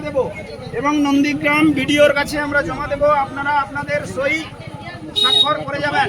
জমা দেব। এবং নন্দীগ্রাম বিডিওর কাছে আমরা জমা দেব। আপনারা আপনাদের সই স্বাক্ষর করে যাবেন।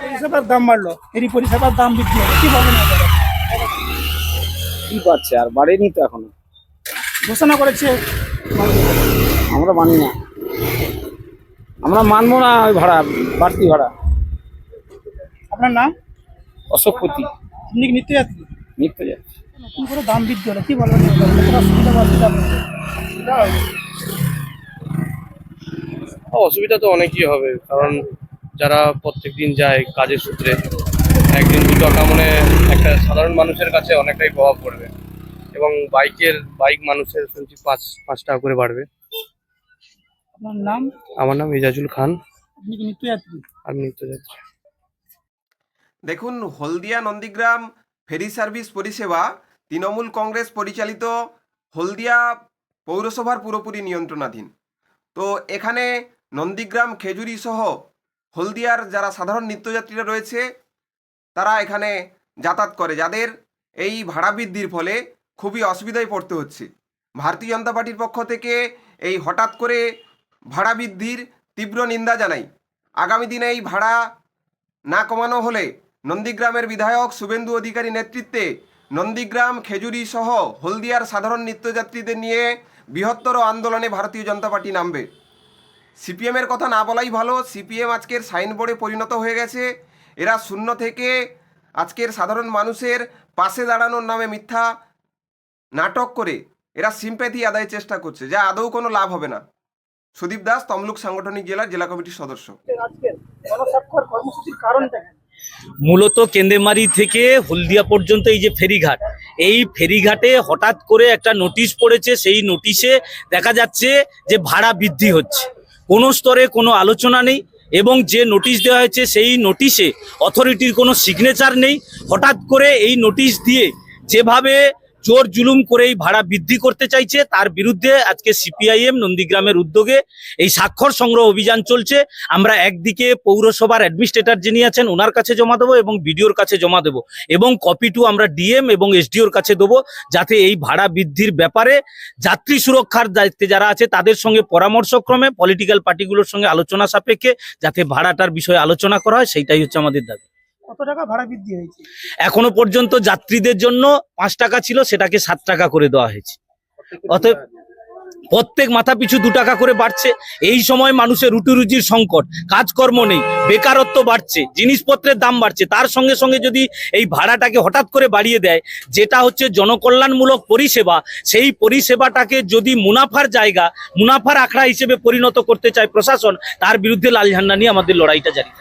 পরিষেবার দাম বাড়লো। এরই পরিষেবার দাম বৃদ্ধি হবে। কি পাচ্ছে? আর বাড়েনি তো এখনও। ঘোষণা করেছে। আমরা মানি না। আমরা মানবো না ওই ভাড়া বাড়তি ভাড়া। আপনার নাম? অশোকপতি আপনি কি নিত্যযাত্রী? নিত্য যাচ্ছে করে দাম বৃদ্ধি হলো। কি বলবেন সুবিধা অসুবিধা তো অনেকই হবে কারণ যারা প্রত্যেক দিন যায় কাজের সূত্রে একদিন দু টাকা মানে একটা সাধারণ মানুষের কাছে অনেকটাই প্রভাব পড়বে এবং বাইকের বাইক মানুষের শুনছি পাঁচ পাঁচ টাকা করে বাড়বে। আপনার নাম? আমার নাম ইজাজুল খান। আপনি কি নিত্যযাত্রী? আমি নিত্য যাচ্ছি দেখুন হলদিয়া নন্দীগ্রাম ফেরি সার্ভিস পরিষেবা তৃণমূল কংগ্রেস পরিচালিত হলদিয়া পৌরসভার পুরোপুরি নিয়ন্ত্রণাধীন। তো এখানে নন্দীগ্রাম, খেজুরি সহ হলদিয়ার যারা সাধারণ নিত্যযাত্রীরা রয়েছে, তারা এখানে যাতায়াত করে, যাদের এই ভাড়া বৃদ্ধির ফলে খুবই অসুবিধায় পড়তে হচ্ছে। ভারতীয় জনতা পার্টির পক্ষ থেকে এই হঠাৎ করে ভাড়া বৃদ্ধির তীব্র নিন্দা জানাই। আগামী দিনে এই ভাড়া না কমানো হলে নন্দীগ্রামের বিধায়ক শুভেন্দু অধিকারী নেতৃত্বে নন্দীগ্রাম, খেজুরি সহ হলদিয়ার সাধারণ নিত্যযাত্রীদের নিয়ে বৃহত্তর আন্দোলনে ভারতীয় জনতা পার্টি নামবে। সিপিএমের কথা না বলাই ভালো সিপিএম আজকের সাইনবোর্ডে পরিণত হয়ে গেছে। এরা শূন্য থেকে আজকের সাধারণ মানুষের পাশে দাঁড়ানোর নামে মিথ্যা নাটক করে এরা সিম্প্যাথি আদায়ের চেষ্টা করছে যা আদৌ কোনো লাভ হবে না। সুদীপ দাস তমলুক সাংগঠনিক জেলার জেলা কমিটির সদস্য? মূলত কেন্দেমারি থেকে হলদিয়া পর্যন্ত এই যে ফেরিঘাট এই ফেরিঘাটে হঠাৎ করে একটা নোটিশ পড়েছে সেই নোটিশে দেখা যাচ্ছে যে ভাড়া বৃদ্ধি হচ্ছে। কোনো স্তরে কোনো আলোচনা নেই এবং যে নোটিশ দেওয়া হয়েছে সেই নোটিশে অথরিটির কোনো সিগনেচার নেই। হঠাৎ করে এই নোটিশ দিয়ে যেভাবে জোর জুলুম করে এই ভাড়া বৃদ্ধি করতে চাইছে। তার বিরুদ্ধে আজকে সিপিআইএম নন্দীগ্রামের উদ্যোগে এই স্বাক্ষর সংগ্রহ অভিযান চলছে। আমরা একদিকে পৌরসভার অ্যাডমিনিস্ট্রেটর যিনি আছেন, ওনার কাছে জমা দেবো এবং বিডিওর কাছে জমা দেবো এবং কপি টু আমরা ডিএম এবং এসডিওর কাছে দেবো যাতে এই ভাড়া বৃদ্ধির ব্যাপারে যাত্রী সুরক্ষার দায়িত্বে যারা আছে, তাদের সঙ্গে পরামর্শক্রমে পলিটিক্যাল পার্টিগুলোর সঙ্গে আলোচনা সাপেক্ষে যাতে ভাড়াটার বিষয়ে আলোচনা করা হয়, সেইটাই হচ্ছে আমাদের দাবি। কত টাকা ভাড়া বৃদ্ধি হয়েছে? এখনও পর্যন্ত যাত্রীদের জন্য পাঁচ টাকা ছিল, সেটাকে সাত টাকা করে দেওয়া হয়েছে। অতএব প্রত্যেক মাথা পিছু দু টাকা করে বাড়ছে। এই সময় মানুষের রুটি রুজির সংকট, কাজকর্ম নেই, বেকারত্ব বাড়ছে, জিনিসপত্রের দাম বাড়ছে। তার সঙ্গে সঙ্গে যদি এই ভাড়াটাকে হঠাৎ করে বাড়িয়ে দেয়, যেটা হচ্ছে জনকল্যাণমূলক পরিষেবা, সেই পরিষেবাটাকে যদি মুনাফার জায়গা, মুনাফার আখড়া হিসেবে পরিণত করতে চায় প্রশাসন, তার বিরুদ্ধে লাল ঝান্ডা নিয়ে আমাদের লড়াইটা জারি